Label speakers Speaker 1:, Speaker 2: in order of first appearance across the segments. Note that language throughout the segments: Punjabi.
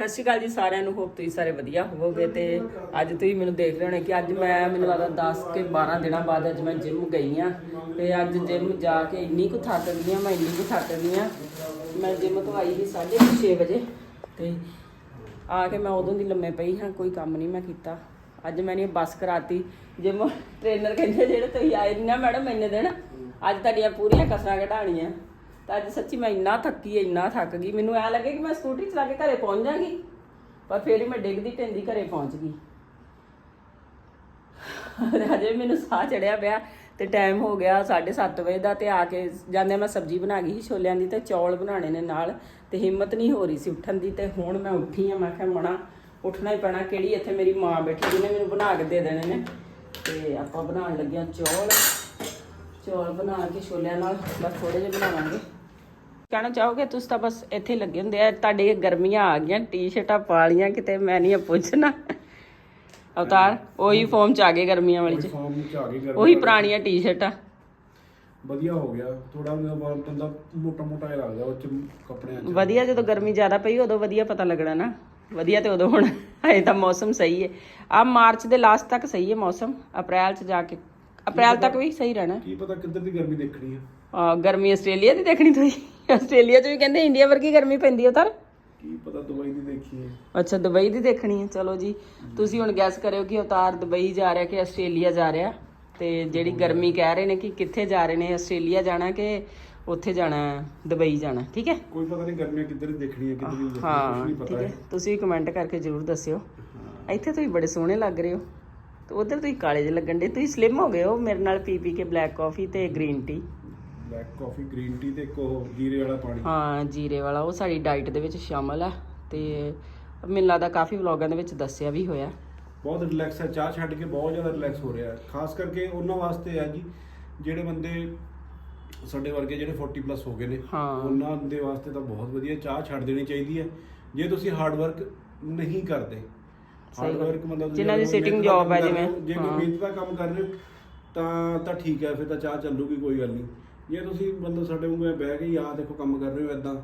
Speaker 1: ਸਤਿ ਸ਼੍ਰੀ ਅਕਾਲ ਜੀ ਸਾਰਿਆਂ ਨੂੰ ਹੋਪ ਤੁਸੀਂ ਸਾਰੇ ਵਧੀਆ ਹੋਵੋਗੇ ਤੇ ਅੱਜ ਤੁਸੀਂ ਮੈਨੂੰ ਦੇਖ ਰਹੇ ਹੋਣੇ ਕਿ ਅੱਜ ਮੈਂ, ਮੈਨੂੰ ਲੱਗਦਾ 10 ਕੇ 12 ਦਿਨਾਂ ਬਾਅਦ ਅੱਜ ਮੈਂ ਜਿਮ ਗਈ ਆ ਤੇ ਅੱਜ ਜਿਮ ਜਾ ਕੇ ਇੰਨੀ ਕੁ ਥੱਕ ਗਈ ਆ ਮੈਂ ਇੰਨੀ ਕੁ ਥੱਕ ਗਈ ਆ ਮੈਂ ਜਿਮ ਤੋਂ ਆਈ ਸੀ 6:30 ਵਜੇ ਤੇ ਆ ਕੇ ਮੈਂ ਉਦੋਂ ਦੀ ਲੰਮੇ ਪਈ ਹਾਂ, ਕੋਈ ਕੰਮ ਨਹੀਂ ਮੈਂ ਕੀਤਾ। ਅੱਜ ਮੈਨੇ ਬੱਸ ਕਰਾਤੀ। ਜਿਮ ਟ੍ਰੇਨਰ ਕਹਿੰਦੇ ਜਿਹੜੇ ਤੁਸੀਂ ਆਏ ਨਹੀਂ ਨਾ ਮੈਡਮ ਇੰਨੇ ਦਿਨ, ਅੱਜ ਤੁਹਾਡੀਆਂ ਪੂਰੀਆਂ ਕਸਰਾਂ ਕਢਾਣੀਆਂ ਤਾਂ ਅੱਜ ਸੱਚੀ ਮੈਂ ਇੰਨਾ ਥੱਕੀ, ਇੰਨਾ ਥੱਕ ਗਈ। ਮੈਨੂੰ ਐ ਲੱਗੇ ਕਿ ਮੈਂ ਸਕੂਟਰੀ ਚਲਾ ਕੇ ਘਰੇ ਪਹੁੰਚ ਜਾਗੀ, ਪਰ ਫਿਰ ਹੀ ਮੈਂ ਡਿੱਗਦੀ ਢਿੰਦੀ ਘਰੇ ਪਹੁੰਚ ਗਈ। ਹਜੇ ਮੈਨੂੰ ਸਾਹ ਚੜਿਆ ਪਿਆ ਤੇ ਟਾਈਮ ਹੋ ਗਿਆ 7:30 ਵਜੇ ਦਾ ਤੇ ਆ ਕੇ ਜਾਂਦੇ ਮੈਂ ਸਬਜ਼ੀ ਬਣਾ ਗਈ ਸੀ ਛੋਲਿਆਂ ਦੀ ਤੇ ਚੌਲ ਬਣਾਣੇ ਨੇ ਨਾਲ ਤੇ ਹਿੰਮਤ ਨਹੀਂ ਹੋ ਰਹੀ ਸੀ ਉੱਠਣ ਦੀ ਤੇ ਹੁਣ ਮੈਂ ਉੱਠੀ ਆ ਮੈਂ ਕਿਹਾ ਮਣਾ ਉੱਠਣਾ ਹੀ ਪੈਣਾ, ਕਿਹੜੀ ਇੱਥੇ ਮੇਰੀ ਮਾਂ ਬੈਠੀ ਜਿਹਨੇ ਮੈਨੂੰ ਬਣਾ ਕੇ ਦੇ ਦੇਣੇ ਨੇ। ਤੇ ਆਪਾਂ ਬਣਾਉਣ ਲੱਗਿਆ ਚੌਲ ਚੌਲ ਬਣਾ ਕੇ ਛੋਲਿਆਂ ਨਾਲ ਬਸ ਥੋੜੇ ਜਿਹੇ ਬਣਾਵਾਂਗੇ। ਕਹਿਣਾ ਚਾਹੋਗੇ ਤੁਸੀਂ ਤਾਂ ਬਸ ਇੱਥੇ ਹੀ ਲੱਗੇ ਹੁੰਦੇ ਆ ਤੁਹਾਡੇ ਗਰਮੀਆਂ ਆ ਗਈਆਂ ਟੀ-ਸ਼ਰਟਾਂ ਪਾ ਲੀਆਂ ਕਿਤੇ ਮੈਂ ਨਹੀਂ ਪੁੱਛਣਾ। ਅਵਤਾਰ ਉਹੀ ਫਾਰਮ ਚ ਆ ਗਏ ਗਰਮੀਆਂ ਵਾਲੀ ਚ।
Speaker 2: ਫਾਰਮ ਚ ਆ ਗਈ ਗਰਮੀ
Speaker 1: ਉਹੀ ਪੁਰਾਣੀਆਂ ਟੀ-ਸ਼ਰਟਾਂ।
Speaker 2: ਵਧੀਆ ਹੋ ਗਿਆ ਥੋੜਾ ਬੰਦਾ ਮੋਟਾ ਮੋਟਾ ਜਿਹਾ ਲੱਗਦਾ ਉਹ ਚ ਕੱਪੜਿਆਂ ਚ।
Speaker 1: ਵਧੀਆ ਜਦੋਂ ਗਰਮੀ ਜ਼ਿਆਦਾ ਪਈ ਉਦੋਂ ਵਧੀਆ ਪਤਾ ਲੱਗਣਾ ਨਾ। ਵਧੀਆ ਤੇ ਉਦੋਂ ਹੁਣ ਹਜੇ ਤਾਂ ਮੌਸਮ ਸਹੀ ਹੈ ਆ ਮਾਰਚ ਦੇ ਲਾਸਟ ਤੱਕ ਸਹੀ ਹੈ ਮੌਸਮ ਅਪ੍ਰੈਲ ਚ ਜਾ ਕੇ। ਅਪ੍ਰੈਲ ਤੱਕ ਵੀ ਸਹੀ ਰਹਿਣਾ।
Speaker 2: ਕੀ ਪਤਾ ਕਿੱਧਰ ਦੀ ਗਰਮੀ ਦੇਖਣੀ ਆ।
Speaker 1: ਆ ਗਰਮੀ ਆਸਟ੍ਰੇਲੀਆ ਦੀ ਦੇਖਣੀ ਤੁਸੀਂ। ਆਸਟ੍ਰੇਲੀਆ 'ਚ ਵੀ ਕਹਿੰਦੇ ਇੰਡੀਆ ਵਰਗੀ ਗਰਮੀ ਪੈਂਦੀ ਹੈ ਉਧਰ।
Speaker 2: ਕੀ ਪਤਾ ਦੁਬਈ ਦੀ ਦੇਖੀ ਹੈ
Speaker 1: ਅੱਛਾ ਦੁਬਈ ਦੀ ਦੇਖਣੀ ਹੈ ਚਲੋ ਜੀ। ਤੁਸੀਂ ਹੁਣ ਗੈਸ ਕਰਿਓ ਕਿ ਅਵਤਾਰ ਦੁਬਈ ਜਾ ਰਿਹਾ ਕਿ ਆਸਟ੍ਰੇਲੀਆ ਜਾ ਰਿਹਾ? ਤੇ ਜਿਹੜੀ ਗਰਮੀ ਕਹਿ ਰਹੇ ਨੇ ਕਿ ਕਿੱਥੇ ਜਾ ਰਹੇ ਨੇ ਆਸਟ੍ਰੇਲੀਆ ਜਾਣਾ ਕਿ ਉੱਥੇ ਜਾਣਾ ਦੁਬਈ ਜਾਣਾ ਠੀਕ ਹੈ?
Speaker 2: ਕੋਈ ਪਤਾ ਨਹੀਂ ਗਰਮੀਆਂ ਕਿੱਧਰ ਦੇਖਣੀ ਹੈ ਕਿੱਧਰ ਦੀ ਦੇਖਣੀ ਕੁਝ
Speaker 1: ਹਾਂ
Speaker 2: ਨਹੀਂ
Speaker 1: ਠੀਕ
Speaker 2: ਪਤਾ
Speaker 1: ਹੈ।
Speaker 2: ਹੈ।
Speaker 1: ਤੁਸੀਂ ਕਮੈਂਟ ਕਰਕੇ ਜ਼ਰੂਰ ਦੱਸਿਓ। ਇੱਥੇ ਤੁਸੀਂ ਬੜੇ ਸੋਹਣੇ ਲੱਗ ਰਹੇ ਹੋ। ਤੇ ਉਧਰ ਤੁਸੀਂ ਕਾਲੇ ਜਿਹੇ ਲੱਗਣ ਦੇ ਤੁਸੀਂ ਸਲਿਮ ਹੋ ਗਏ ਹੋ ਮੇਰੇ ਨਾਲ ਪੀ ਪੀ ਕੇ ਬਲੈਕ ਕਾਫੀ ਤੇ green tea
Speaker 2: black coffee green tea ਤੇ ਇੱਕ ਉਹ ਜੀਰੇ ਵਾਲਾ ਪਾਣੀ।
Speaker 1: ਹਾਂ ਜੀਰੇ ਵਾਲਾ ਉਹ ਸਾਡੀ ਡਾਈਟ ਦੇ ਵਿੱਚ ਸ਼ਾਮਲ ਆ। ਤੇ ਮੈਨੂੰ ਲੱਗਦਾ ਕਾਫੀ ਵਲੌਗਾਂ ਦੇ ਵਿੱਚ ਦੱਸਿਆ ਵੀ ਹੋਇਆ।
Speaker 2: ਬਹੁਤ ਰਿਲੈਕਸ ਹੈ ਚਾਹ ਛੱਡ ਕੇ ਬਹੁਤ ਜ਼ਿਆਦਾ ਰਿਲੈਕਸ ਹੋ ਰਿਹਾ। ਹੈ ਖਾਸ ਕਰਕੇ ਉਹਨਾਂ ਵਾਸਤੇ ਹੈ ਜੀ ਜਿਹੜੇ ਬੰਦੇ ਸਾਡੇ ਵਰਗੇ ਜਿਹੜੇ 40 ਪਲੱਸ ਹੋ ਗਏ ਨੇ। ਉਹਨਾਂ ਦੇ ਵਾਸਤੇ ਤਾਂ ਬਹੁਤ ਵਧੀਆ। ਚਾਹ ਛੱਡ ਦੇਣੀ ਚਾਹੀਦੀ ਹੈ। ਜੇ ਤੁਸੀਂ ਹਾਰਡ ਵਰਕ ਨਹੀਂ ਕਰਦੇ
Speaker 1: ਸਹੀ।
Speaker 2: ਵਰਕ ਮਤਲਬ
Speaker 1: ਜਿਨ੍ਹਾਂ ਦੀ
Speaker 2: ਜੇ
Speaker 1: sitting
Speaker 2: ਮਿਹਨਤ ਦਾ
Speaker 1: job
Speaker 2: ਕੰਮ
Speaker 1: ਹੈ ਜਿਵੇਂ,
Speaker 2: ਜੇ ਕੋਈ। ਮਿਹਨਤ ਦਾ ਕੰਮ ਕਰ ਰਹੇ ਹੋ ਤਾਂ ਤਾਂ ਠੀਕ ਹੈ ਫਿਰ ਤਾਂ ਚਾਹ ਚੱਲੂਗੀ ਕੋਈ ਗੱਲ ਨਹੀਂ ਜੇ ਤੁਸੀਂ ਮਤਲਬ ਸਾਡੇ ਵਾਂਗੂ ਬਹਿ ਕੇ ਆਹ ਦੇਖੋ ਕੰਮ ਕਰ ਰਹੇ ਹੋ ਇਦਾਂ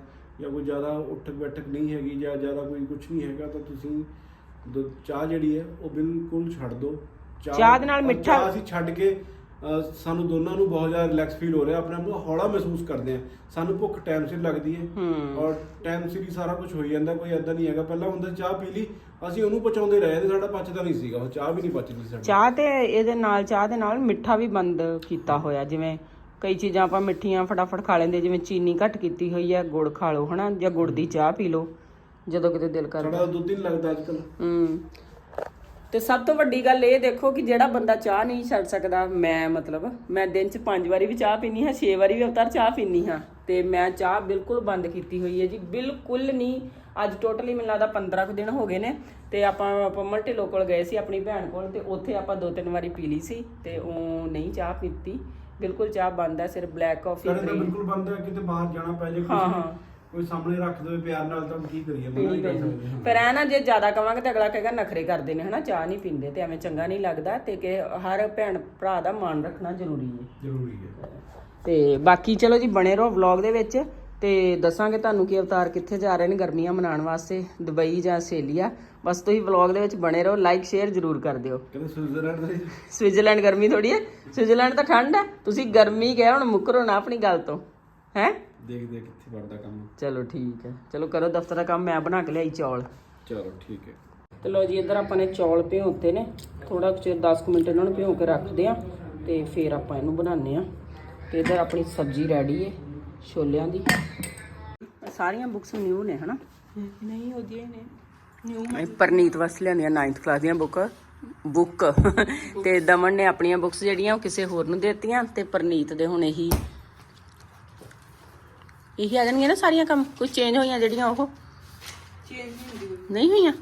Speaker 2: ਜਾਂ ਕੋਈ ਜ਼ਿਆਦਾ ਉੱਠਕ ਬੈਠਕ ਨਹੀਂ ਹੈਗੀ ਜਾਂ ਜ਼ਿਆਦਾ ਕੋਈ ਕੁਝ ਨਹੀਂ ਹੈਗਾ ਤਾਂ ਤੁਸੀਂ ਚਾਹ ਜਿਹੜੀ ਹੈ ਉਹ ਬਿਲਕੁਲ ਛੱਡ ਦਿਓ
Speaker 1: ਚਾਹ ਦੇ ਨਾਲ ਮਿੱਠਾ-
Speaker 2: ਅਸੀਂ ਛੱਡ ਕੇ ਸਾਨੂੰ ਦੋਨਾਂ ਨੂੰ ਬਹੁਤ ਜ਼ਿਆਦਾ ਰਿਲੈਕਸ ਫੀਲ ਹੋ ਰਿਹਾ ਆਪਣੇ ਆਪ ਨੂੰ ਹੌਲਾ ਮਹਿਸੂਸ ਕਰਦੇ ਆ ਸਾਨੂੰ ਭੁੱਖ ਟਾਈਮ ਸਿਰ ਲੱਗਦੀ ਹੈ ਔਰ ਟਾਈਮ ਸਿਰ ਹੀ ਸਾਰਾ ਕੁਝ ਹੋਈ ਜਾਂਦਾ ਕੋਈ ਐਦਾਂ ਨਹੀਂ ਹੈਗਾ। ਪਹਿਲਾਂ ਹੁੰਦਾ ਚਾਹ ਪੀ ਲਈ ਅਸੀਂ ਉਹਨੂੰ ਪਚਾਉਂਦੇ ਰਹੇ ਤੇ ਸਾਡਾ ਪਚਦਾ ਨਹੀਂ ਸੀਗਾ ਉਹ ਚਾਹ ਵੀ ਨਹੀਂ ਪਚਦੀ ਸਾਡੀ
Speaker 1: ਚਾਹ ਤੇ ਇਹਦੇ ਨਾਲ ਚਾਹ ਦੇ ਨਾਲ ਮਿੱਠਾ ਵੀ ਬੰਦ ਕੀਤਾ ਹੋਇਆ ਜਿਵੇਂ ਕਈ ਚੀਜ਼ਾਂ ਆਪਾਂ ਮਿੱਠੀਆਂ ਫਟਾਫਟ ਖਾ ਲੈਂਦੇ ਜਿਵੇਂ ਚੀਨੀ ਘੱਟ ਕੀਤੀ ਹੋਈ ਹੈ ਗੁੜ ਖਾ ਲਓ ਹਨਾ ਜਾਂ ਗੁੜ ਦੀ ਚਾਹ ਪੀ ਲਓ ਜਦੋਂ ਕਿਤੇ ਦਿਲ ਕਰਦਾ।
Speaker 2: ਸਾਡਾ ਦੁੱਧ ਹੀ ਲੱਗਦਾ ਅੱਜ ਕੱਲ
Speaker 1: ਹੂੰ। ਤੇ ਸਭ ਤੋਂ ਵੱਡੀ ਗੱਲ ਇਹ ਦੇਖੋ ਕਿ ਜਿਹੜਾ ਬੰਦਾ ਚਾਹ ਨਹੀਂ ਛੱਡ ਸਕਦਾ ਮੈਂ ਮਤਲਬ ਮੈਂ ਦਿਨ 'ਚ ਪੰਜ ਵਾਰੀ ਵੀ ਚਾਹ ਪੀਨੀ ਹਾਂ 6 ਵਾਰੀ ਵੀ ਅਵਤਾਰ ਚਾਹ ਪੀਨੀ ਹਾਂ। ਤੇ ਮੈਂ ਚਾਹ ਬਿਲਕੁਲ ਬੰਦ ਕੀਤੀ ਹੋਈ ਹੈ ਜੀ ਬਿਲਕੁਲ ਨਹੀਂ। ਅੱਜ ਟੋਟਲੀ ਮੈਨੂੰ ਲੱਗਦਾ 15 ਕੁ ਦਿਨ ਹੋ ਗਏ ਨੇ ਤੇ ਆਪਾਂ ਪੰਮਲ ਢਿੱਲੋਂ ਕੋਲ ਗਏ ਸੀ ਆਪਣੀ ਭੈਣ ਕੋਲ ਤੇ ਉੱਥੇ ਆਪਾਂ ਦੋ ਤਿੰਨ ਵਾਰੀ ਪੀ ਲਈ ਸੀ ਤੇ ਉਹ ਨਹੀਂ ਚਾਹ ਪੀਤੀ। ਬਿਲਕੁਲ ਚਾਹ ਬੰਦ ਹੈ ਸਿਰਫ ਬਲੈਕ ਕਾਫੀ
Speaker 2: ਬਿਲਕੁਲ ਬੰਦ ਹੈ ਕਿਤੇ ਬਾਹਰ ਜਾਣਾ ਪੈ ਜੇ
Speaker 1: ਹਾਂ, ਹਾਂ।
Speaker 2: ਕੋਈ ਸਾਹਮਣੇ ਰੱਖ ਦੇਵੇ ਪਿਆਰ ਨਾਲ ਤਾਂ ਕੀ ਕਰੀਏ ਮਨਾ ਨਹੀਂ ਕਰ ਸਕਦੇ ਹਾਂ।
Speaker 1: ਪਰ ਐ ਨਾ ਜੇ ਜ਼ਿਆਦਾ ਕਵਾਂਗੇ ਤੇ ਅਗਲਾ ਕਹੇਗਾ ਨਖਰੇ ਕਰਦੇ ਨੇ ਹਨਾ ਚਾਹ ਨਹੀਂ ਪੀਂਦੇ ਤੇ ਐਵੇਂ ਚੰਗਾ ਨਹੀਂ ਲੱਗਦਾ ਤੇ ਕਿ ਹਰ ਭੈਣ ਭਰਾ ਦਾ ਮਾਣ ਰੱਖਣਾ ਜ਼ਰੂਰੀ ਹੈ।
Speaker 2: ਜ਼ਰੂਰੀ ਹੈ।
Speaker 1: ਤੇ ਬਾਕੀ ਚਲੋ ਜੀ ਬਣੇ ਰਹੋ ਵਲੌਗ ਦੇ ਵਿੱਚ ਤੇ ਦੱਸਾਂਗੇ ਤੁਹਾਨੂੰ ਕਿ ਅਵਤਾਰ ਕਿੱਥੇ ਜਾ ਰਹੇ ਨੇ ਗਰਮੀਆਂ ਮਨਾਉਣ ਵਾਸਤੇ ਦੁਬਈ ਜਾਂ ਆਸਟ੍ਰੇਲੀਆ। ਬਸ ਤੁਸੀਂ ਵਲੌਗ ਦੇ ਵਿੱਚ ਬਣੇ ਰਹੋ ਲਾਈਕ ਸ਼ੇਅਰ ਜ਼ਰੂਰ ਕਰ ਦਿਓ।
Speaker 2: ਕਹਿੰਦੇ ਸਵਿਟਜ਼ਰਲੈਂਡ ਦੇ
Speaker 1: ਸਵਿਟਜ਼ਰਲੈਂਡ ਗਰਮੀ ਥੋੜੀ ਹੈ ਸਵਿਟਜ਼ਰਲੈਂਡ ਤਾਂ ਠੰਡ ਹੈ ਤੁਸੀਂ ਗਰਮੀ ਗਏ ਹੁਣ ਮੁੱਕਰੋ ਨਾ ਆਪਣੀ ਗੱਲ ਤੋਂ। ਹੈ?
Speaker 2: ਦੇਖਦੇ ਹਾਂ ਕਿੱਥੇ ਵੜਦਾ ਕੰਮ।
Speaker 1: ਚਲੋ ਠੀਕ ਹੈ। ਚਲੋ ਕਰੋ ਦਫ਼ਤਰ ਦਾ ਕੰਮ ਮੈਂ ਬਣਾ ਕੇ ਲਿਆਈ ਚੌਲ।
Speaker 2: ਚਲੋ ਠੀਕ ਹੈ।
Speaker 1: ਤੇ ਲੋ ਜੀ ਇੱਧਰ ਆਪਾਂ ਨੇ ਚੌਲ ਭਿਉਂਤੇ ਨੇ। ਥੋੜਾ ਕੁ ਚਿਰ 10 ਕੁ ਮਿੰਟ ਇਹਨਾਂ ਨੂੰ ਭਿਉਂ ਕੇ ਰੱਖਦੇ ਆ ਤੇ ਫਿਰ ਆਪਾਂ ਇਹਨੂੰ ਬਣਾਉਂਦੇ ਆ ਤੇ ਇੱਧਰ ਆਪਣੀ ਸਬਜ਼ੀ ਰੈਡੀ ਹੈ ਛੋਲਿਆਂ ਦੀ। ਸਾਰੀਆਂ ਬੁੱਕਸ ਨਿਊ ਨੇ ਹਨਾ?
Speaker 3: ਨਹੀਂ ਉਹਦੀਆਂ ਨੇ। ਨਿਊ
Speaker 1: ਪਰਨੀਤ ਵਾਸਤੇ ਲਿਆਂਦੀਆਂ 9th ਕਲਾਸ ਦੀਆਂ ਬੁੱਕ ਬੁੱਕ ਤੇ ਦਮਨ ਨੇ ਆਪਣੀਆਂ ਬੁੱਕਸ ਜਿਹੜੀਆਂ ਉਹ ਕਿਸੇ ਹੋਰ ਨੂੰ ਦੇਤੀਆਂ ਤੇ ਪਰਨੀਤ ਦੇ ਹੁਣ ਇਹੀ ਇਹੀ ਆ ਜਾਣਗੀਆਂ ਨਾ ਸਾਰੀਆਂ ਕੰਮ ਕੋਈ ਚੇਂਜ ਹੋਈਆਂ ਜਿਹੜੀਆਂ ਉਹ?
Speaker 3: ਚੇਂਜ ਨਹੀਂ
Speaker 1: ਹੋਈਆਂ?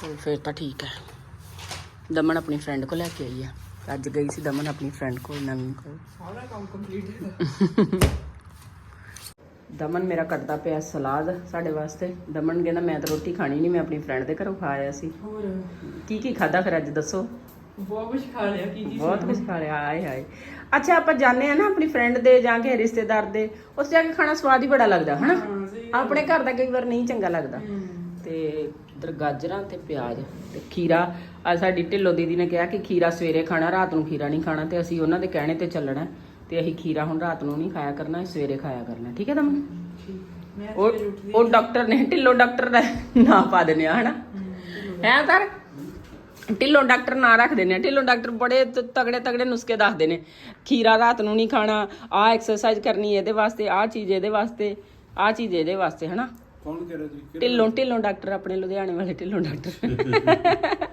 Speaker 1: ਚਲ ਫਿਰ ਤਾਂ ਠੀਕ ਹੈ। ਦਮਨ ਆਪਣੀ ਫਰੈਂਡ ਕੋਲ ਲੈ ਕੇ ਆਈ ਆ। ਅੱਜ ਗਈ ਸੀ ਦਮਨ ਆਪਣੀ ਫਰੈਂਡ ਕੋਲ ਨਵੀਂ ਕੋਲ।
Speaker 3: ਸਾਰਾ ਕੰਮ ਕੰਪਲੀਟ ਹੈ
Speaker 1: ਦਮਨ ਮੇਰਾ ਕੱਟਦਾ ਪਿਆ ਸਲਾਦ ਸਾਡੇ ਵਾਸਤੇ। ਦਮਨ ਕਹਿੰਦਾ ਮੈਂ ਤਾਂ ਰੋਟੀ ਖਾਣੀ ਨਹੀਂ ਮੈਂ ਆਪਣੀ ਫਰੈਂਡ ਦੇ ਘਰੋਂ ਖਾ ਆਇਆ ਸੀ।
Speaker 3: ਹੋਰ?
Speaker 1: ਕੀ ਕੀ ਖਾਦਾ ਫਿਰ ਅੱਜ ਦੱਸੋ?
Speaker 3: ਬਹੁਤ ਕੁਝ ਖਾ ਲਿਆ ਕੀ ਕੀ
Speaker 1: ਬਹੁਤ ਕੁਝ ਖਾ ਲਿਆ ਆਏ ਹਾਏ। ਅੱਛਾ ਆਪਾਂ ਜਾਣੇ ਆ ਨਾ ਆਪਣੀ ਫਰੈਂਡ ਦੇ ਜਾਂ ਕੇ ਰਿਸ਼ਤੇਦਾਰ ਦੇ ਉਸ ਜਾ ਕੇ ਖਾਣਾ ਸਵਾਦ ਹੀ ਬੜਾ ਲੱਗਦਾ ਹਨਾ? ਆਪਣੇ ਘਰ ਦਾ ਕਈ ਵਾਰ ਨਹੀਂ ਚੰਗਾ ਲੱਗਦਾ। ਤੇ ਇਧਰ ਗਾਜਰਾਂ ਤੇ ਪਿਆਜ਼ ਤੇ ਖੀਰਾ। ਆ ਸਾਡੀ ਢਿੱਲੋ ਦੀਦੀ ਨੇ ਕਿਹਾ ਕਿ ਖੀਰਾ ਸਵੇਰੇ ਖਾਣਾ ਰਾਤ ਨੂੰ ਖੀਰਾ ਨਹੀਂ ਖਾਣਾ ਤੇ ਅਸੀਂ ਉਹਨਾਂ ਦੇ ਕਹਿਣੇ ਤੇ ਚੱਲਣਾ ਤੇ ਅਸੀਂ ਖੀਰਾ ਹੁਣ ਰਾਤ ਨੂੰ ਨਹੀਂ ਖਾਇਆ ਕਰਨਾ ਸਵੇਰੇ ਖਾਇਆ ਕਰਨਾ ਠੀਕ ਹੈ ਦਮਨ ਉਹ ਡਾਕਟਰ ਨੇ ਢਿੱਲੋ ਡਾਕਟਰ ਦਾ ਨਾਂ ਪਾ ਦਿੰਦੇ ਆ ਹਨਾ? ਹੈ ਤਾਂ ਢਿੱਲੋ ਡਾਕਟਰ ਨਾਂ ਰੱਖ ਦਿੰਦੇ ਆ ਢਿੱਲੋ ਡਾਕਟਰ ਬੜੇ ਤਗੜੇ ਤਗੜੇ ਨੁਸਖੇ ਦੱਸਦੇ ਨੇ ਖੀਰਾ ਰਾਤ ਨੂੰ ਨਹੀਂ ਖਾਣਾ ਆ ਐਕਸਰਸਾਈਜ਼ ਕਰਨੀ ਇਹਦੇ ਵਾਸਤੇ ਆ ਚੀਜ਼ ਇਹਦੇ ਵਾਸਤੇ ਆ ਚੀਜ਼ ਇਹਦੇ ਵਾਸਤੇ ਹਨਾ?
Speaker 2: ਕੌਣ ਕਹਿ ਰਿਹਾ ਜੀ? ਕਿਹੜਾ-
Speaker 1: ਢਿੱਲੋਂ ਢਿੱਲੋਂ ਡਾਕਟਰ ਆਪਣੇ ਲੁਧਿਆਣੇ ਵਾਲੇ ਢਿੱਲੋਂ ਡਾਕਟਰ।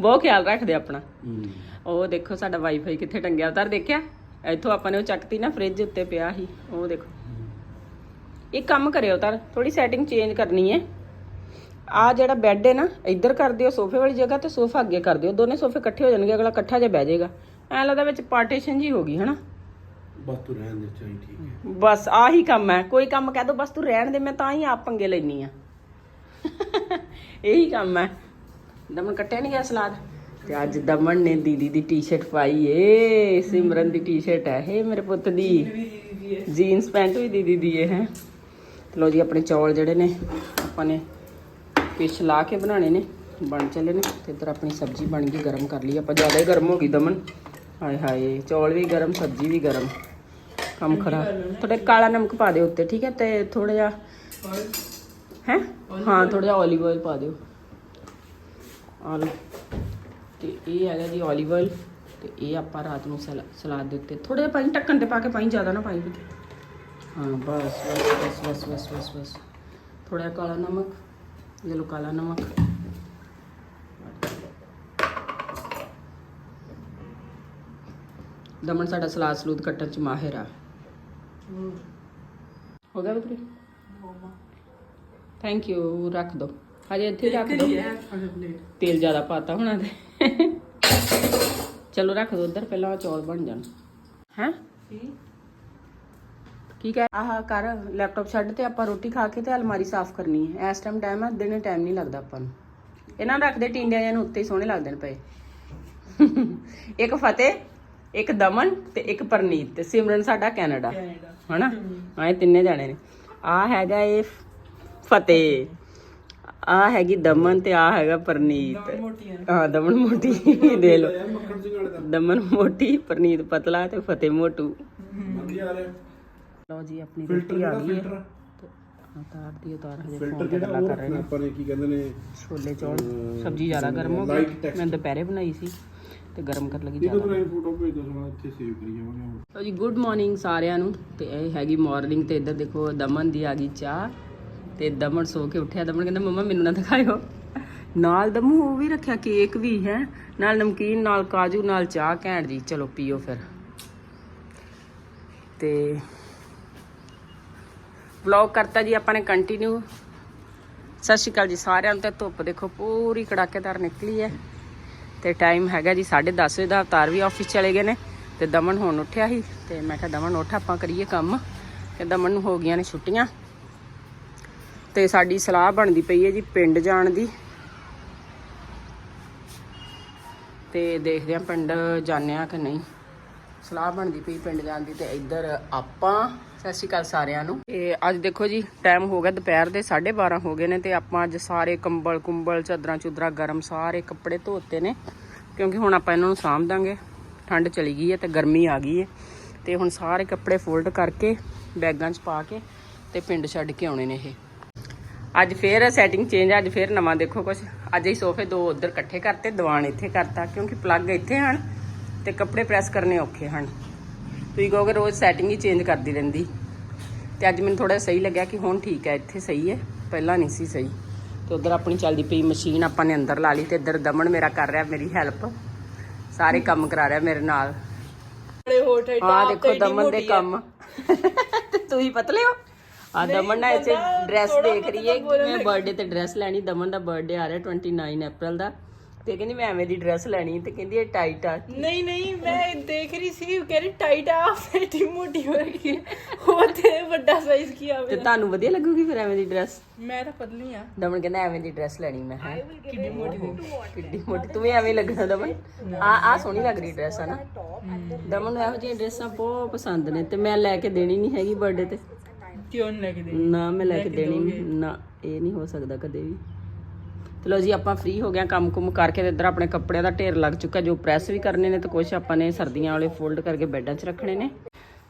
Speaker 1: ਬਹੁਤ ਖਿਆਲ ਰੱਖਦੇ ਆਪਣਾ। ਉਹ ਦੇਖੋ ਸਾਡਾ ਵਾਈਫਾਈ ਕਿੱਥੇ ਟੰਗਿਆ ਉਤਾਰ ਦੇਖਿਆ? ਇੱਥੋਂ ਆਪਾਂ ਨੇ ਉਹ ਚੱਕਤੀ ਨਾ ਫ੍ਰਿਜ ਉੱਤੇ ਪਿਆ ਸੀ ਉਹ ਦੇਖੋ। ਇੱਕ ਕੰਮ ਕਰਿਓ ਤਾਂ ਥੋੜੀ ਸੈਟਿੰਗ ਚੇਂਜ ਕਰਨੀ ਹੈ ਆ ਜਿਹੜਾ ਬੈੱਡ ਹੈ ਨਾ ਇੱਧਰ ਕਰ ਦਿਓ ਸੋਫੇ ਵਾਲੀ ਜਗ੍ਹਾ ਤੇ ਸੋਫਾ ਅੱਗੇ ਕਰ ਦਿਓ। ਦੋਨੇ ਸੋਫੇ ਇਕੱਠੇ ਹੋ ਜਾਣਗੇ ਅਗਲਾ ਇਕੱਠਾ ਜਿਹਾ ਬਹਿ ਜਾਏਗਾ। ਐਂ ਲੱਗਦਾ ਵਿੱਚ ਪਾਰਟੀਸ਼ਨ ਜੀ ਹੋ ਗਈ ਹਨਾ?
Speaker 2: ਬਸ ਤੂੰ ਰਹਿਣ ਦੇ ਚਾਹੀ ਠੀਕ ਹੈ।
Speaker 1: ਬਸ ਆਹੀ ਕੰਮ ਹੈ। ਕੋਈ ਕੰਮ ਕਹਿ ਦੋ ਬਸ ਤੂੰ ਰਹਿਣ ਦੇ ਮੈਂ ਤਾਂ ਹੀ ਆਪ ਪੰਗੇ ਲੈਣੀ ਆ ਇਹੀ ਕੰਮ ਹੈ। ਦਮਨ ਕੱਟਿਆ ਨਹੀਂ ਗਿਆ ਸਲਾਦ? ਤੇ ਅੱਜ ਦਮਨ ਨੇ ਦੀਦੀ ਦੀ ਟੀ-ਸ਼ਰਟ ਪਾਈ ਏ ਸਿਮਰਨ ਦੀ ਟੀ-ਸ਼ਰਟ ਹੈ ਇਹ ਮੇਰੇ ਪੁੱਤ ਦੀ। ਜੀਨਸ ਪੈਂਟ ਵੀ ਦੀਦੀ ਦੀ ਹੈ ਲੋ ਜੀ ਆਪਣੇ ਚੌਲ ਜਿਹੜੇ ਨੇ ਆਪਾਂ ਨੇ ਪਿਛ ਲਾ ਕੇ ਬਣਾਣੇ ਨੇ, ਬਣ ਚੱਲੇ ਨੇ ਤੇ ਇੱਧਰ ਆਪਣੀ ਸਬਜ਼ੀ ਬਣ ਗਈ, ਗਰਮ ਕਰ ਲਈ ਆਪਾਂ, ਜ਼ਿਆਦਾ ਹੀ ਗਰਮ ਹੋ ਗਈ ਦਮਨ। ਹਾਏ ਹਾਏ, ਚੌਲ ਵੀ ਗਰਮ, ਸਬਜ਼ੀ ਵੀ ਗਰਮ, ਕੰਮ ਖਰਾਬ। ਥੋੜਾ ਕਾਲਾ ਨਮਕ ਪਾ ਦਿਓ ਉੱਤੇ, ਠੀਕ ਹੈ, ਤੇ ਥੋੜਾ ਜਿਹਾ ਹੈ? ਹਾਂ ਥੋੜਾ ਜਿਹਾ olive oil ਪਾ ਦਿਓ। ਆ ਲਓ ਤੇ ਇਹ ਹੈਗਾ ਜੀ olive oil, ਤੇ ਇਹ ਆਪਾਂ ਰਾਤ ਨੂੰ ਸਲਾ- ਸਲਾਦ ਦੇ ਉੱਤੇ ਥੋੜਾ ਜਿਹਾ ਪਾਣੀ ਢੱਕਣ ਤੇ ਪਾ ਕੇ ਪਾਣੀ ਜ਼ਿਆਦਾ ਨਾ ਪਾਈ ਵਿੱਚ ਹਾਂ, ਬਸ ਬਸ ਬਸ ਬਸ ਬਸ ਬਸ ਬਸ। ਥੋੜਾ ਜਿਹਾ ਕਾਲਾ ਨਮਕ। ਇਹ ਲਓ ਕਾਲਾ ਨਮਕ ਦਮਨ ਸਾਡਾ ਸਲਾਦ ਸਲੂਦ ਕੱਟਣ ਚ ਮਾਹਿਰ ਆ ਹੋ ਗਿਆ ਬਤਰੀ ਥੈਂਕ ਯੂ ਰੱਖ ਦੋ ਹਜੇ ਇੱਥੇ ਹੀ ਰੱਖ ਦੋ ਤੇਲ ਜ਼ਿਆਦਾ ਪਾਤਾ ਹੋਣਾ ਤੇ ਚਲੋ ਰੱਖ ਦੋ ਉਧਰ ਪਹਿਲਾਂ ਚੌਲ ਬਣ ਜਾਣ ਹੈ ਕੀ ਕਹਿ ਆਹ ਕਰ ਲੈਪਟਾਪ ਛੱਡ ਤੇ ਆਪਾਂ ਰੋਟੀ ਖਾ ਕੇ ਤੇ ਅਲਮਾਰੀ ਸਾਫ਼ ਕਰਨੀ ਹੈ। ਇਸ ਟਾਈਮ ਟਾਈਮ ਆ ਦਿਨੇ ਟਾਈਮ ਨਹੀਂ ਲੱਗਦਾ ਆਪਾਂ ਨੂੰ। ਇਹਨਾਂ ਰੱਖਦੇ ਟਿੰਡਿਆਂ ਜਿਹੇ ਨੂੰ ਉੱਤੇ ਹੀ ਸੋਹਣੇ ਲੱਗਦੇ ਨੇ ਪਏ। ਇੱਕ ਫਤਿਹ ਇੱਕ ਦਮਨ ਤੇ ਇੱਕ ਪਰਨੀਤ ਤੇ ਸਿਮਰਨ ਸਾਡਾ ਕੈਨੇਡਾ। ਹਨਾ? ਹਾਂ ਇਹ ਤਿੰਨੇ ਜਾਣੇ ਨੇ। ਆ ਹੈਗਾ ਇਹ ਫਤਿਹ। ਆ ਹੈਗੀ ਦਮਨ ਤੇ ਆ ਹੈਗਾ ਪਰਨੀਤ। ਹਾਂ ਦਮਨ ਮੋਟੀ ਦੇ ਲੋ ਦਮਨ। ਮੋਟੀ ਪਰਨੀਤ ਪਤਲਾ ਤੇ ਫਤਿਹ ਮੋਟੂ।
Speaker 2: ਵਧੀਆ
Speaker 1: ਲਓ ਜੀ ਆਪਣੀ
Speaker 2: ਫਿਲਟਰ
Speaker 1: ਰੋਟੀ ਆ ਗਈ ਹੈ। ਉਤਾਰ ਦੀ ਉਤਾਰ ਹਜੇ
Speaker 2: ਫਿਲਟਰ ਜਿਹੜਾ ਉਹ
Speaker 1: ਕਰ ਰਹੇ
Speaker 2: ਰੱਖਣਾ
Speaker 1: ਨੇ।
Speaker 2: ਆਪਾਂ ਨੇ ਕੀ ਕਹਿੰਦੇ ਨੇ?
Speaker 1: ਛੋਲੇ ਚੌਲ ਸਬਜ਼ੀ ਜ਼ਿਆਦਾ ਗਰਮ ਹੋ ਗਈ। ਮੈਂ ਦੁਪਹਿਰੇ ਬਣਾਈ ਸੀ ਤੇ ਗਰਮ ਕਰ ਲਗੀ ਜ਼ਿਆਦਾ।
Speaker 2: ਮੈਂ ਫੋਟੋ ਭੇਜ ਦੋ ਸਮਾਂ ਇੱਥੇ ਸੇਵ ਕਰੀ ਜਾਵਾਂਗੇ
Speaker 1: ਲਓ ਜੀ ਗੁੱਡ ਮਾਰਨਿੰਗ ਸਾਰਿਆਂ ਨੂੰ। ਤੇ ਇਹ ਹੈਗੀ ਮਾਰਨਿੰਗ ਤੇ ਇੱਧਰ ਦੇਖੋ ਦਮਨ ਦੀ ਆ ਗਈ ਚਾਹ। ਤੇ ਦਮਨ ਸੋ ਕੇ ਉੱਠਿਆ। ਦਮਨ ਕਹਿੰਦਾ ਮੰਮਾ ਮੈਨੂੰ ਨਾ ਦਿਖਾਇਓ। ਨਾਲ ਦਮੂ ਉਹ ਵੀ ਰੱਖਿਆ ਕੇਕ ਵੀ ਹੈ। ਨਾਲ ਨਮਕੀਨ ਨਾਲ ਕਾਜੂ ਨਾਲ ਚਾਹ ਘੈਂਟ ਜੀ। ਚਲੋ ਪੀਓ ਫਿਰ। ਤੇ ਵਲੌਗ ਕਰਤਾ ਜੀ, ਆਪਾਂ ਨੇ ਕੰਟੀਨਿਊ ਸਤਿ ਸ਼੍ਰੀ ਅਕਾਲ ਜੀ ਸਾਰਿਆਂ ਨੂੰ ਤੇ ਧੁੱਪ ਦੇਖੋ, ਪੂਰੀ ਕੜਾਕੇਦਾਰ ਨਿਕਲੀ ਹੈ। ਤੇ ਟਾਈਮ ਹੈਗਾ ਜੀ 10:30 ਵਜੇ ਦਾ, ਅਵਤਾਰ ਵੀ ਆਫਿਸ ਚਲੇ ਗਏ ਨੇ। ਤੇ ਦਮਨ ਹੁਣ ਉੱਠਿਆ ਸੀ, ਤੇ ਮੈਂ ਕਿਹਾ, ਦਮਨ ਉੱਠ, ਆਪਾਂ ਕਰੀਏ ਕੰਮ। ਤੇ ਦਮਨ ਨੂੰ ਹੋ ਗਈਆਂ ਨੇ ਛੁੱਟੀਆਂ। ਤੇ ਸਾਡੀ ਸਲਾਹ ਬਣਦੀ ਪਈ ਹੈ ਜੀ ਪਿੰਡ ਜਾਣ ਦੀ। ਤੇ ਦੇਖਦੇ ਆ ਪਿੰਡ ਜਾਂਦੇ ਆ ਕਿ ਨਹੀਂ। ਸਲਾਹ ਬਣਦੀ ਪਈ ਪਿੰਡ ਜਾਣ ਦੀ ਤੇ ਇੱਧਰ ਆਪਾਂ, ਸਤਿ ਸ਼੍ਰੀ ਅਕਾਲ ਸਾਰਿਆਂ ਨੂੰ। ਤੇ ਅੱਜ ਦੇਖੋ ਜੀ ਟਾਈਮ ਹੋ ਗਿਆ ਦੁਪਹਿਰ ਦੇ 12:30 ਹੋ ਗਏ ਨੇ ਤੇ ਆਪਾਂ ਅੱਜ ਸਾਰੇ ਕੰਬਲ ਕੁੰਬਲ, ਚਾਦਰਾਂ ਚੁਦਰਾਂ ਗਰਮ ਸਾਰੇ ਕੱਪੜੇ ਧੋਤੇ ਨੇ, ਕਿਉਂਕਿ ਹੁਣ ਆਪਾਂ ਇਹਨਾਂ ਨੂੰ ਸਾਂਭ ਦਾਂਗੇ। ਠੰਡ ਚਲੀ ਗਈ ਹੈ ਤੇ ਗਰਮੀ ਆ ਗਈ ਹੈ। ਤੇ ਹੁਣ ਸਾਰੇ ਕੱਪੜੇ ਫੋਲਡ ਕਰਕੇ, ਬੈਗਾਂ 'ਚ ਪਾ ਕੇ ਤੇ ਪਿੰਡ ਛੱਡ ਕੇ ਆਉਣੇ ਨੇ ਇਹ। ਅੱਜ ਫੇਰ ਸੈਟਿੰਗ ਚੇਂਜ ਅੱਜ ਫੇਰ ਨਵਾਂ ਦੇਖੋ ਕੁਝ ਅੱਜ ਹੀ ਸੋਫੇ ਦੋ ਉਧਰ ਇਕੱਠੇ ਕਰਤੇ, ਦੀਵਾਨ ਇੱਥੇ ਕਰਤਾ, ਕਿਉਂਕਿ ਪਲੱਗ ਇੱਥੇ ਹਨ। ਤੇ ਕੱਪੜੇ ਪ੍ਰੈਸ ਕਰਨੇ ਔਖੇ ਹਨ। ਤੁਸੀਂ ਕਹੋਗੇ ਰੋਜ਼ ਸੈਟਿੰਗ ਹੀ ਚੇਂਜ ਕਰਦੀ ਰਹਿੰਦੀ। ਤੇ ਅੱਜ ਮੈਨੂੰ ਥੋੜਾ ਸਹੀ ਲੱਗਿਆ ਕਿ ਹੁਣ ਠੀਕ ਹੈ ਇੱਥੇ ਸਹੀ ਹੈ। ਪਹਿਲਾਂ ਨਹੀਂ ਸੀ ਸਹੀ। ਤੇ ਉਧਰ ਆਪਣੀ ਚੱਲਦੀ ਪਈ ਮਸ਼ੀਨ ਆਪਾਂ ਨੇ ਅੰਦਰ ਲਾ ਲਈ ਤੇ ਇੱਧਰ ਦਮਨ ਮੇਰਾ ਕਰ ਰਿਹਾ ਮੇਰੀ ਹੈਲਪ ਸਾਰੇ ਕੰਮ ਕਰਾ ਰਿਹਾ ਮੇਰੇ ਨਾਲ। ਆ ਦੇਖੋ ਦਮਨ ਦੇ ਕੰਮ। ਤੇ ਤੁਸੀਂ ਪਤਲੇ ਹੋ? ਆ ਦਮਨ ਨਾ ਇੱਥੇ ਡਰੈਸ ਦੇਖ ਰਹੀ ਹੈ। ਮੈਂ ਬਰਥਡੇ ਤੇ ਡਰੈਸ ਲੈਣੀ। ਦਮਨ ਦਾ ਬਰਥਡੇ ਆ ਰਿਹਾ 29 ਅਪ੍ਰੈਲ ਦਾ। ਤੇ ਕਹਿੰਦੀ ਮੈਂ ਐਵੇਂ ਦੀ ਡਰੈਸ ਲੈਣੀ ਤੇ ਕਹਿੰਦੀ ਇਹ ਟਾਈਟ ਆ।
Speaker 3: ਨਹੀਂ ਨਹੀਂ ਮੈਂ ਦੇਖ ਰਹੀ ਸੀ ਉਹ ਕਹਿੰਦੀ ਟਾਈਟ ਆ ਫੈਟੀ ਮੋਟੀ ਹੋ ਰਹੀ ਹੈ। ਉਹ ਤੇ ਵੱਡਾ ਸਾਈਜ਼ ਕੀ
Speaker 1: ਤੇ
Speaker 3: ਆਵੇ
Speaker 1: ਤੁਹਾਨੂੰ ਵਧੀਆ ਲੱਗੂਗੀ ਫਿਰ ਐਵੇਂ ਦੀ ਡਰੈਸ
Speaker 3: ਮੈਂ ਤਾਂ ਪਤਲੀ ਆ।
Speaker 1: ਦਮਨ ਕਹਿੰਦਾ ਐਵੇਂ ਦੀ ਡਰੈਸ ਲੈਣੀ ਮੈਂ ਹੈ? ਕਿੱਡੀ ਮੋਟੀ ਕਿੱਡੀ ਮੋਟੀ ਤੂੰ ਵੀ ਐਵੇਂ ਲੱਗਣਾ ਦਮਨ। ਆ ਆ ਸੋਹਣੀ ਲੱਗ ਰਹੀ ਡਰੈਸ ਆ ਨਾ। ਦਮਨ ਨੂੰ ਇਹੋ ਜਿਹੀਆਂ ਡਰੈਸਾਂ ਬਹੁਤ ਪਸੰਦ ਨੇ ਤੇ ਮੈਂ ਲੈ ਕੇ ਦੇਣੀ ਨਹੀਂ ਹੈਗੀ ਬਰਥਡੇ ਤੇ।
Speaker 3: ਕਿਉਂ ਲੈ ਕੇ ਦੇ
Speaker 1: ਨਾ ਮੈਂ ਲੈ ਕੇ ਦੇਣੀ। ਨਾ ਇਹ ਨਹੀਂ ਹੋ ਸਕਦਾ ਕਦੇ ਵੀ। ਚਲੋ ਜੀ ਆਪਾਂ ਫ੍ਰੀ ਹੋ ਗਏ ਹਾਂ, ਕੰਮ ਕੁਮ ਕਰਕੇ ਤੇ ਇੱਧਰ ਆਪਣੇ ਕੱਪੜਿਆਂ ਦਾ ਢੇਰ ਲੱਗ ਚੁੱਕਾ ਜੋ ਪ੍ਰੈਸ ਵੀ ਕਰਨੇ ਨੇ ਤੇ ਕੁਝ ਆਪਾਂ ਨੇ ਸਰਦੀਆਂ ਵਾਲੇ ਫੋਲਡ ਕਰਕੇ ਬੈੱਡਾਂ 'ਚ ਰੱਖਣੇ ਨੇ।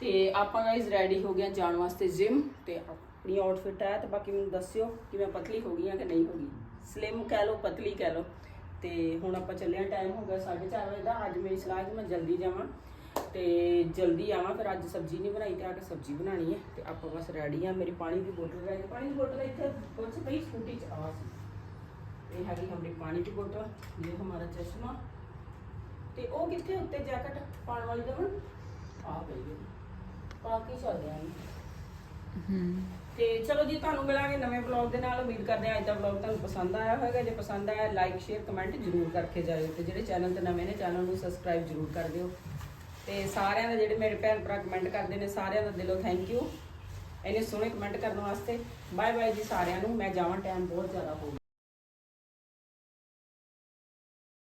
Speaker 1: ਤੇ ਆਪਾਂ ਗਾਇਜ਼ ਰੈਡੀ ਹੋ ਗਏ ਜਾਣ ਵਾਸਤੇ ਜਿਮ ਤੇ ਆਪਣੀ ਆਊਟਫਿਟ ਹੈ ਤੇ ਬਾਕੀ ਮੈਨੂੰ ਦੱਸਿਓ ਕਿ ਮੈਂ ਪਤਲੀ ਹੋ ਗਈ ਹਾਂ ਕਿ ਨਹੀਂ ਹੋ ਗਈ। ਸਲਿਮ ਕਹਿ ਲਓ ਪਤਲੀ ਕਹਿ ਲਓ। ਤੇ ਹੁਣ ਆਪਾਂ ਚੱਲਿਆ ਟਾਈਮ ਹੋ ਗਿਆ 4:30 ਵਜੇ ਦਾ। ਅੱਜ ਮੇਰੀ ਸਲਾਹ ਕਿ ਮੈਂ ਜਲਦੀ ਜਾਵਾਂ। ਤੇ ਜਲਦੀ ਆਵਾਂ ਫਿਰ ਅੱਜ ਸਬਜ਼ੀ ਨਹੀਂ ਬਣਾਈ ਤੇ ਆ ਕੇ ਸਬਜ਼ੀ ਬਣਾਣੀ ਹੈ। ਤੇ ਆਪਾਂ ਬਸ ਰੈਡੀ ਆ ਮੇਰੀ ਪਾਣੀ ਦੀ ਬੋਤਲ ਰਹਿ ਗਈ ਪਾਣੀ ਦੀ ਬੋਤਲ ਇੱਥੇ ਕੁਝ ਪਈ ਸਕੂਟੀ 'ਚ ਆ ਸੀ। ये है हमारी पानी की बोतल ये हमारा चश्मा ਤੇ ਉਹ ਕਿੱਥੇ ਉੱਤੇ ਜੈਕਟ ਪਾਉਣ ਵਾਲੀ ਦਮਨ ਆ ਪਈ ਹੈ ਪਾ ਕੇ ਚੱਲਦੇ ਆਂ ਤੇ ਚਲੋ ਜੀ ਤੁਹਾਨੂੰ ਮਿਲਾਂਗੇ ਨਵੇਂ ਵਲੌਗ ਦੇ ਨਾਲ ਉਮੀਦ ਕਰਦੇ ਹਾਂ ਅੱਜ ਦਾ ਵਲੌਗ ਤੁਹਾਨੂੰ ਪਸੰਦ ਆਇਆ ਹੋਵੇਗਾ ਜੇ ਪਸੰਦ ਆਇਆ ਲਾਈਕ ਸ਼ੇਅਰ ਕਮੈਂਟ ਜ਼ਰੂਰ ਕਰਕੇ ਜਾਇਓ ਤੇ ਜਿਹੜੇ ਚੈਨਲ ਤੇ ਨਵੇਂ ਨੇ ਚੈਨਲ ਨੂੰ ਸਬਸਕ੍ਰਾਈਬ ਜ਼ਰੂਰ ਕਰ ਦਿਓ ਤੇ ਸਾਰਿਆਂ ਦਾ ਜਿਹੜੇ ਮੇਰੇ ਭੈਣ ਭਰਾ ਕਮੈਂਟ ਕਰਦੇ ਨੇ ਸਾਰਿਆਂ ਦਾ ਦਿਲੋਂ ਥੈਂਕ ਯੂ ਇੰਨੇ ਸੋਹਣੇ ਕਮੈਂਟ ਕਰਨ ਵਾਸਤੇ ਬਾਏ ਬਾਏ ਜੀ ਸਾਰਿਆਂ ਨੂੰ ਮੈਂ ਜਾਵਾਂ ਟਾਈਮ ਬਹੁਤ ਜ਼ਿਆਦਾ ਹੋ ਗਿਆ